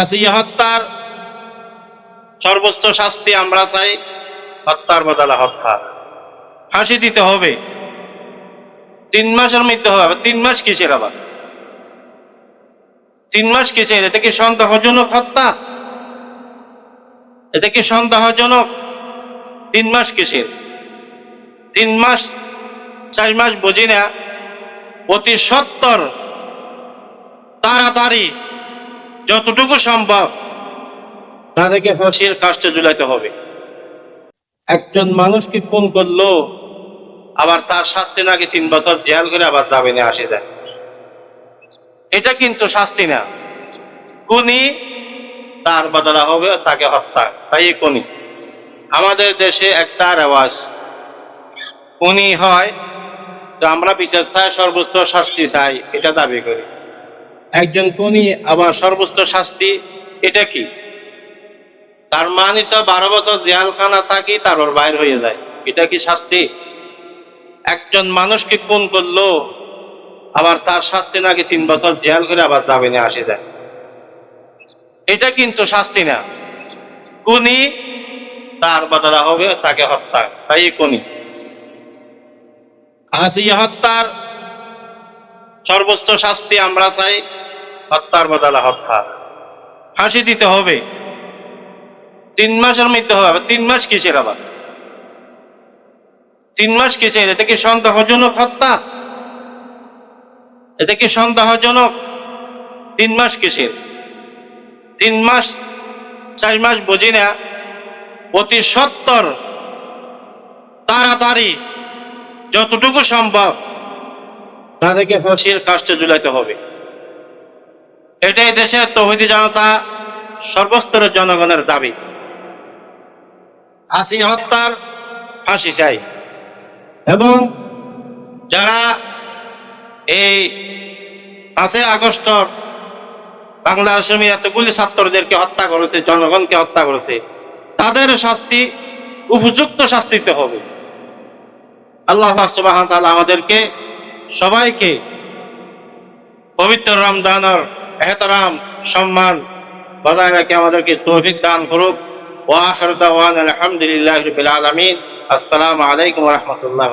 আসিয়া হত্যার সর্বোচ্চ শাস্তি আমরা চাই, হত্যার বদলা হত্যা ফাঁসি দিতে হবে। তিন মাসের মধ্যে হবে তিন মাস কিসের আবার? তিন মাস কিসের? এটা কি সন্দেহজনক হত্যা? এটা কি সন্দেহজনক? তিন মাস কিসের? তিন মাস, চার মাস বুঝি না। অতি সত্তর, তাড়াতাড়ি যতটুকু সম্ভব তাদেরকে ফাঁসির কাজটা ঝুলাইতে হবে। একজন মানুষকে খুন করল, আবার তার শাস্তি নাকি তিন বছর জেল করে আবার জামিনে আসে যায়। এটা কিন্তু শাস্তি না। খুনি তার বদলা হবে তাকে হত্যা। তাই খুনি। আমাদের দেশে একটা রেওয়াজ। খুনি হয়, তো আমরা বিচার চাই, সর্বোচ্চ শাস্তি চাই, এটা দাবি করি। একজন খুনি আবার সর্বোচ্চ শাস্তি, এটা কি? তার মানে তো বারো বছর জেলখানা থাকি তারপর বাইর হয়ে যায়। এটা কি শাস্তি? একজন মানুষকে খুন করল, আবার তার শাস্তি নাকি তিন বছর জেল করে আবার জামিনে আসে যায়। এটা কিন্তু শাস্তি না। খুনি তার বদলা হবে, তাকে হত্যা, তাই খুনি আসিয়া হত্যার সর্বোচ্চ শাস্তি আমরা চাই। হত্যার বদলা হত্যা। ফাঁসি দিতে হবে। তিন মাসের মধ্যে হবে তিন মাস কিসের আবার? তিন মাস কিসের? এটা কি সন্দেহজনক হত্যা? এটা কি সন্দেহজনক? তিন মাস কিসের? তিন মাস, চার মাস বুঝি না। অতি সত্তর তাড়াতাড়ি যতটুকু সম্ভব তাদেরকে ফাঁসির কাজটা জুলাইতে হবে। এটাই দেশের তহিদি জনতা, সর্বস্তরের জনগণের দাবি। আসি হত্যার ফাঁসি চাই। এবং যারা এই পাঁচই আগস্ট বাংলা আসামি এতগুলি ছাত্রদেরকে হত্যা করেছে, জনগণকে হত্যা করেছে, তাদের শাস্তি, উপযুক্ত শাস্তিতে হবে। আল্লাহ সুবাহ আমাদেরকে সবাইকে পবিত্র রমজানের এহতরাম, সম্মান বজায় রাখে আমাদেরকে তৌফিক দান করুক। ওয়া আখির দাওয়ানা আলহামদুলিল্লাহি রাব্বিল আলামিন। আসসালামু আলাইকুম রহমতুল্লাহ